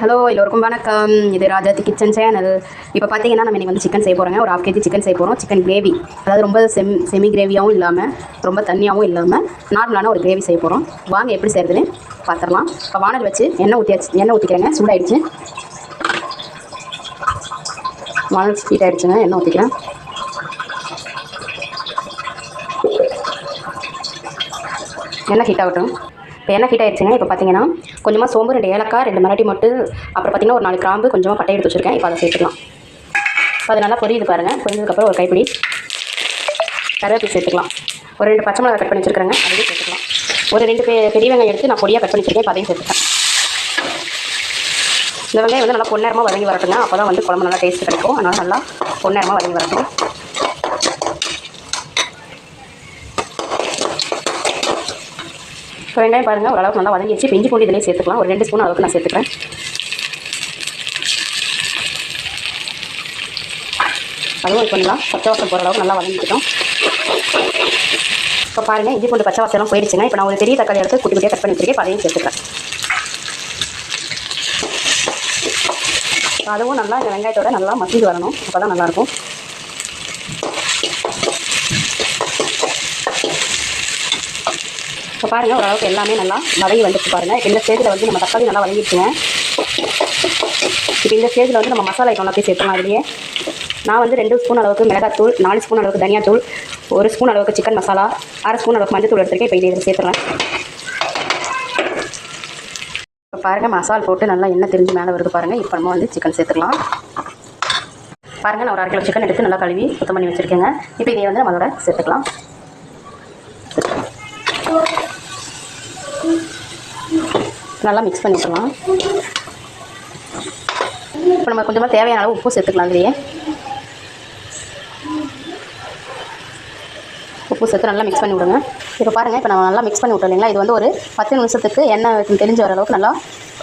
Hello எல்லோருக்கும் வணக்கம். இது ராஜாத்தி கிச்சன் சேனல் இப்போ பார்த்தீங்கன்னா நம்ம இன்னைக்கு வந்து சிக்கன் செய்ய போகிறோங்க ஒரு ஹாஃப் கேஜி சிக்கன் செய்ய போகிறோம் சிக்கன் கிரேவி அதாவது ரொம்ப செம் செமி கிரேவியாகவும் இல்லாமல் ரொம்ப தண்ணியாகவும் இல்லாமல் நார்மலான ஒரு கிரேவி செய்ய போகிறோம் வாங்க எப்படி செய்கிறதுன்னு பார்த்துடலாம் இப்போ வானல் வச்சு எண்ணெய் ஊற்றியாச்சு எண்ணெய் ஊற்றிக்கிறேங்க சூடாயிடுச்சு. வானல் ஸ்வீட் ஆகிடுச்சுங்க எண்ணெய் ஊற்றிக்கிறேன் எண்ணெய் ஹீட் ஆகட்டும். இப்போ எண்ணெய் ஹீட் ஆயிடுச்சுங்க இப்போ பார்த்தீங்கன்னா கொஞ்சமாக சோம்பு ரெண்டு ஏலக்காய் ரெண்டு மராட்டி மட்டு அப்புறம் பார்த்தீங்கன்னா ஒரு நாலு கிராம்பு கொஞ்சமாக பட்டை எடுத்து வச்சுருக்கேன். இப்போ அதை சேர்த்துக்கலாம். இப்போ அது நல்லா பொரியுது பாருங்கள் பொரிஞ்சதுக்கப்புறம் ஒரு கைப்பிடி கருவேப்பிலை சேர்த்துக்கலாம். ஒரு ரெண்டு பச்சை மிளகா கட் பண்ணி வச்சுருக்கிறேங்க. அதையும் சேர்த்துக்கலாம். ஒரு ரெண்டு பெ பெரிய வெங்காயம் எடுத்து நான் பொடியாக கட் பண்ணி வச்சுருக்கேன். இப்போ அதையும் சேர்த்துட்டேன் இந்த வெங்காயம் வந்து நல்லா பொன்னேரமாக வதங்கி வரட்டுங்க. அப்போ தான் வந்து குழம்பு நல்லா டேஸ்ட் கிடைக்கும். அதனால் நல்லா பொன்னேரமாக வதங்கி வரட்டும். இப்போ வெங்காயம் பாருங்கள் ஓரளவுக்கு நல்லா வதங்கிடுச்சு. பிஞ்சு பூண்டு இதிலே சேர்த்துக்கலாம். ஒரு ரெண்டு ஸ்பூன் அளவுக்கு நான் சேர்த்துக்கிறேன். அதுவும் இப்போ நல்லா பச்சை வாசம் போகிற அளவுக்கு நல்லா வதங்கிக்கிட்டோம். இப்போ பாருங்கள் இஞ்சி பூண்டு பச்சை வாசலாம் போயிடுச்சுங்க. இப்போ நான் ஒரு பெரிய தக்காளி எடுத்து குட்டி குட்டியாக கட் பண்ணி வச்சிருக்கேன். அதையும் சேர்த்துக்கிறேன். அதுவும் நல்லா இந்த வெங்காயத்தோட நல்லா மசிஞ்சு வரணும். அப்போ தான் நல்லாயிருக்கும் இப்போ பாருங்கள் ஓரளவுக்கு எல்லாமே நல்லா வதங்கி வந்துட்டு பாருங்கள் இந்த ஸ்டேஜில் வந்து நம்ம தக்காளி நல்லா வதங்கிடுச்சுங்க. இப்போ இந்த ஸ்டேஜில் வந்து நம்ம மசாலா ஐட்டம் எல்லாத்தையும் சேர்த்துலாம் அதுலேயே நான் வந்து ரெண்டு ஸ்பூன் அளவுக்கு மிளகாத்தூள் நாலு ஸ்பூன் அளவுக்கு தனியாத்தூள் ஒரு ஸ்பூன் அளவுக்கு சிக்கன் மசாலா அரை ஸ்பூன் அளவுக்கு மஞ்சள் தூள் எடுத்துருக்கேன். இப்போ இதை இதில் சேர்த்துறேன். இப்போ பாருங்கள் மசால் போட்டு நல்லா எண்ணெய் தெரிஞ்சு மேலே வருது பாருங்கள் இப்போ நம்ம வந்து சிக்கன் சேர்த்துக்கலாம். பாருங்கள் நான் ஒரு அரை கிலோ சிக்கன் எடுத்து நல்லா கழுவி சுத்தம் பண்ணி வச்சுருக்கேங்க. இப்போ இதை வந்து நம்மளோட சேர்த்துக்கலாம். நல்லா மிக்ஸ் பண்ணிக்கலாம். இப்போ நம்ம கொஞ்சமாக தேவையான அளவு உப்பு சேர்த்துக்கலாம் அதுலேயே. உப்பு சேர்த்து நல்லா மிக்ஸ் பண்ணி விடுங்க. இப்போ பாருங்கள் இப்போ நம்ம நல்லா மிக்ஸ் பண்ணி விட்டோம் இல்லைங்களா? இது வந்து ஒரு பத்து நிமிஷத்துக்கு எண்ணெய் தெரிஞ்சு வர அளவுக்கு நல்லா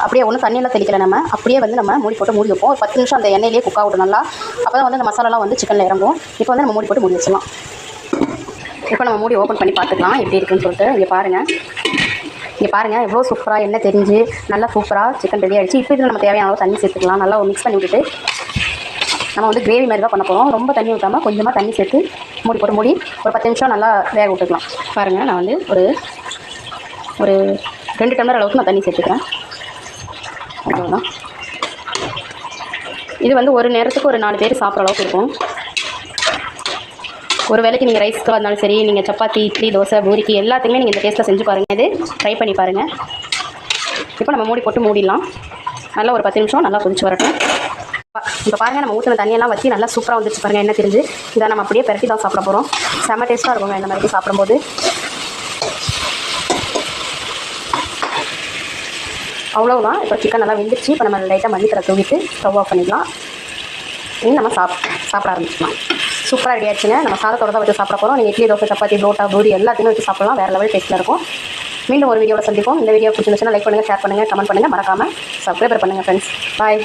அப்படியே ஒன்றும் தண்ணியெல்லாம் தெளிக்கல நம்ம. அப்படியே வந்து நம்ம மூடி போட்டு மூடி வைப்போம். ஒரு பத்து நிமிஷம் அந்த எண்ணெயிலேயே குக் ஆகட்டும் நல்லா. அப்போ தான் வந்து அந்த மசாலாலாம் வந்து சிக்கனில் இறங்கும். இப்போ வந்து நம்ம மூடி போட்டு மூடி வச்சிடலாம். இப்போ நம்ம மூடி ஓப்பன் பண்ணி பார்த்துக்கலாம். எப்படி இருக்குன்னு சொல்லிட்டு இங்கே பாருங்கள் இங்கே பாருங்கள் எவ்வளோ சூப்பராக எண்ணெய் தெரிஞ்சு நல்லா சூப்பராக சிக்கன் ரெடி ஆகிடுச்சு இப்போ இதில் நம்ம தேவையான அளவு தண்ணி சேர்த்துக்கலாம். நல்லா மிக்ஸ் பண்ணி விட்டுட்டு நம்ம வந்து கிரேவி மாதிரி தான் பண்ண போகிறோம் ரொம்ப தண்ணி ஊற்றாமல் கொஞ்சமாக தண்ணி சேர்த்து மூடி போட்டு மூடி ஒரு பத்து நிமிஷம் நல்லா வேக விட்டுக்கலாம். பாருங்கள் நான் வந்து ஒரு ஒரு ரெண்டு டம்ளர் அளவுக்கு நான் தண்ணி சேர்த்துக்கிறேன். அவ்வளோதான் இது வந்து ஒரு நேரத்துக்கு ஒரு நாலு பேர் சாப்பிட்ற அளவுக்கு இருக்கும். ஒரு வேளைக்கு நீங்கள் ரைஸ்க்கு வந்தாலும் சரி நீங்கள் சப்பாத்தி இட்லி தோசை பூரிக்கு எல்லாத்துக்குமே நீங்கள் இந்த டேஸ்ட்டில் செஞ்சு பாருங்கள் இது ட்ரை பண்ணி பாருங்கள் இப்போ நம்ம மூடி போட்டு மூடிடலாம். நல்லா ஒரு பத்து நிமிஷம் நல்லா கொதிச்சு வரட்டும். இப்போ பாருங்கள் நம்ம ஊற்றின தண்ணியெல்லாம் வச்சு நல்லா சூப்பராக வந்துச்சு பாருங்கள் என்ன தெரிஞ்சு. இதை நம்ம அப்படியே பெரட்டி தான் சாப்பிட போகிறோம் செம்ம டேஸ்ட்டாக இருக்குங்க இந்த மாதிரி சாப்பிடும்போது. அவ்வளோதான் இப்போ சிக்கன் நல்லா வெந்துருச்சு. இப்போ நம்ம லைட்டாக மல்லித்தரை தூவிட்டு ஸ்டவ் ஆஃப் பண்ணிக்கலாம் இன்னும் நம்ம சாப் சாப்பிட ஆரம்பிச்சிக்கலாம் சூப்பராக ரெடி ஆச்சுங்க நம்ம சாதத்தோட தான் வச்சு சாப்பிட போகிறோம் நீங்கள் இட்லி தோசை சப்பாத்தி புரோட்டா பூரி எல்லாத்தையும் வச்சு சாப்பிடலாம். வேறு லெவல் டேஸ்ட்டில் இருக்கும். மீண்டும் ஒரு வீடியோவில் சந்திப்போம். இந்த வீடியோ பிடிச்சிருந்துச்சுன்னா லைக் பண்ணுங்கள் ஷேர் பண்ணுங்கள் கமெண்ட் பண்ணுங்கள் மறக்காமல் சப்ஸ்கிரைபர் பண்ணுங்கள் ஃப்ரெண்ட்ஸ் பாய்